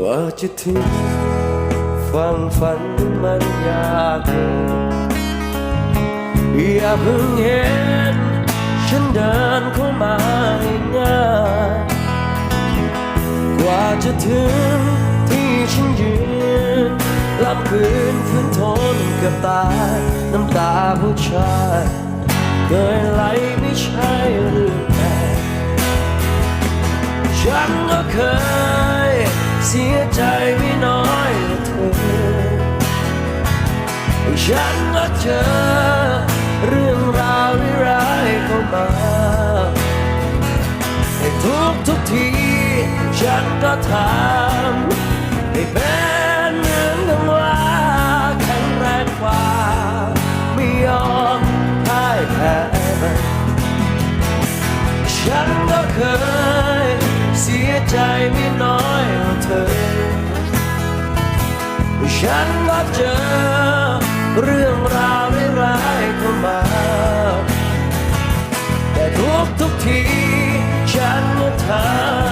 กว่าจะถึงความฝันมันยากเย็นอย่าเพิ่งเห็น ฉันเดินเข้ามาง่ายกว่าจะถึงที่ฉันยืนลำคืนฝืนทนเกับตายน้ำตาผู้ชายเคยไหลไม่ใช่เรื่องฉันก็เคย ใจไม่น้อยเธอฉันก็เจอเรื่องราวร้ายเข้ามาในทุกทุกที ฉันก็ทำให้เป็นเหมือนกับว่าแข็งแรงกว่า ไม่ยอมพ่ายแพ้ฉันก็เคยเสียใจไม่น้อย ฉันก็เจอเรื่องราวร้ายๆเข้ามา แต่ทุกทุกทีฉันก็ทำ